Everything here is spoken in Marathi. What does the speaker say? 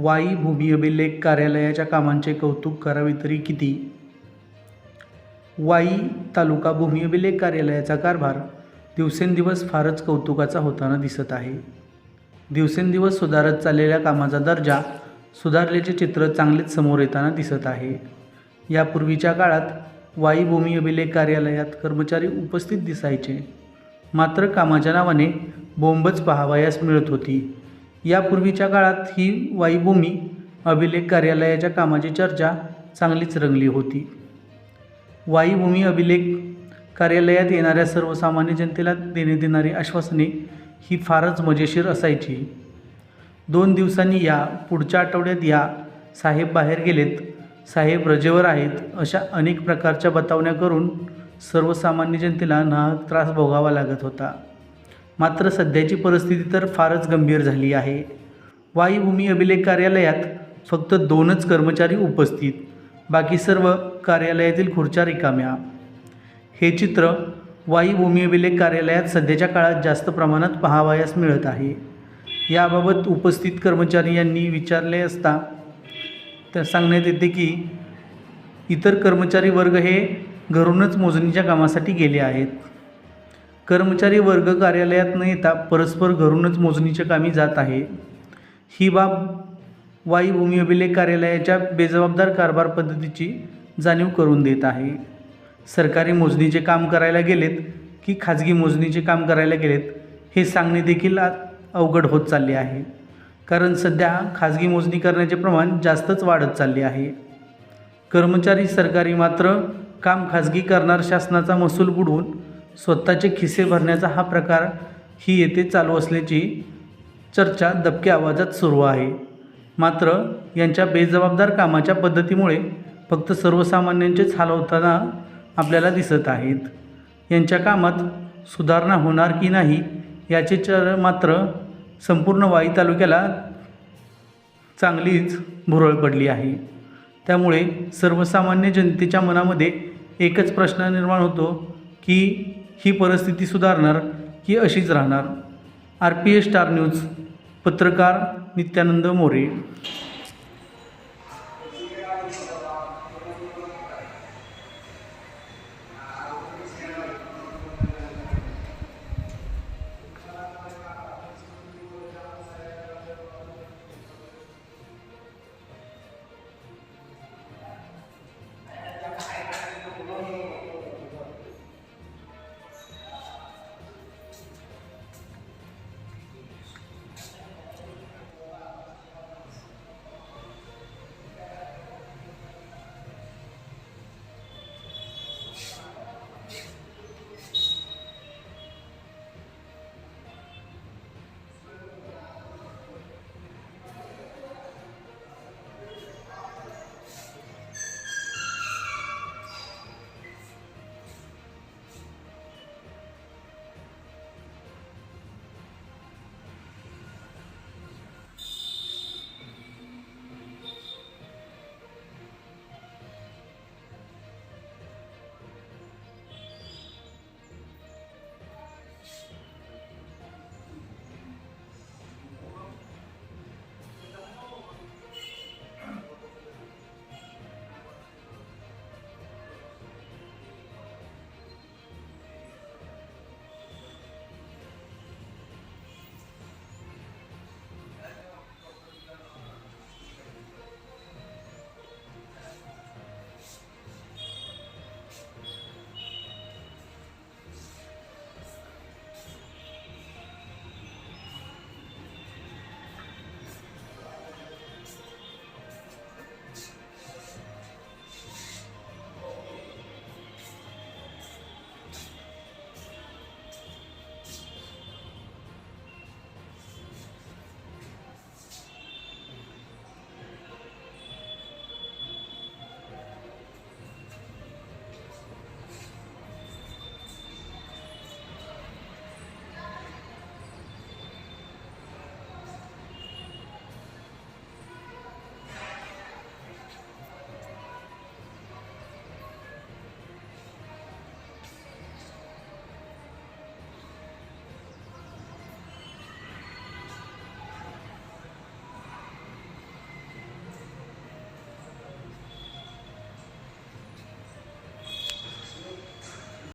वाई भूमी अभिलेख कार्यालयाच्या कामांचे कौतुक करावे तरी किती? वाई तालुका भूमी अभिलेख कार्यालयाचा कारभार दिवसेंदिवस फारच कौतुकाचा होताना दिसत आहे. दिवसेंदिवस सुधारत चाललेल्या कामाचा दर्जा सुधारल्याचे चित्र चांगलेच समोर येताना दिसत आहे. यापूर्वीच्या काळात वाई भूमी अभिलेख कार्यालयात कर्मचारी उपस्थित दिसायचे. मात्र कामाच्या नावाने बोंबच पाहावयास मिळत होती. यापूर्वीच्या काळात ही वाईभूमी अभिलेख कार्यालयाच्या कामाची चर्चा चांगलीच रंगली होती. वाईभूमी अभिलेख कार्यालयात येणाऱ्या सर्वसामान्य जनतेला देण्यात येणारी आश्वासने ही फारच मजेशीर असायची. दोन दिवसांनी या पुढच्या आठवड्यात या साहेब बाहेर गेलेत साहेब रजेवर आहेत अशा अनेक प्रकारच्या बतावण्या करून सर्वसामान्य जनतेला नाहक त्रास भोगावा लागत होता. मात्र सध्याची परिस्थिती तर फारच गंभीर झाली आहे. वायुभूमी अभिलेख कार्यालयात फक्त दोनच कर्मचारी उपस्थित बाकी सर्व कार्यालयातील खुर्च्या रिकाम्या. हे चित्र वायुभूमी अभिलेख कार्यालयात सध्याच्या काळात जास्त प्रमाणात पाहावयास मिळत आहे. याबाबत उपस्थित कर्मचारी यांनी विचारले असता तर सांगण्यात येते की इतर कर्मचारी वर्ग हे घरूनच मोजणीच्या कामासाठी गेले आहेत. कर्मचारी वर्ग कार्यालयात न येता परस्पर घरूनच मोजणीच्या कामी जात आहे. ही बाब वायुभूमी अभिलेख कार्यालयाच्या बेजबाबदार कारभार पद्धतीची जाणीव करून देत आहे. सरकारी मोजणीचे काम करायला गेलेत की खाजगी मोजणीचे काम करायला गेलेत हे सांगणे देखील अवघड होत चालले आहे. कारण सध्या खाजगी मोजणी करण्याचे प्रमाण जास्तच वाढत चालले आहे. कर्मचारी सरकारी मात्र काम खाजगी करणार शासनाचा महसूल बुडवून स्वतःचे खिसे भरण्याचा हा प्रकार ही येथे चालू असल्याची चर्चा दबक्या आवाजात सुरू आहे. मात्र यांच्या बेजबाबदार कामाच्या पद्धतीमुळे फक्त सर्वसामान्यांचेच हाल होताना आपल्याला दिसत आहेत. यांच्या कामात सुधारणा होणार की नाही याचे चर मात्र संपूर्ण वाई तालुक्याला चांगलीच भुरळ पडली आहे. त्यामुळे सर्वसामान्य जनतेच्या मनामध्ये एकच प्रश्न निर्माण होतो की ही परिस्थिती सुधारणार की अशीच राहणार. R P S star news पत्रकार नित्यानंद मोरे.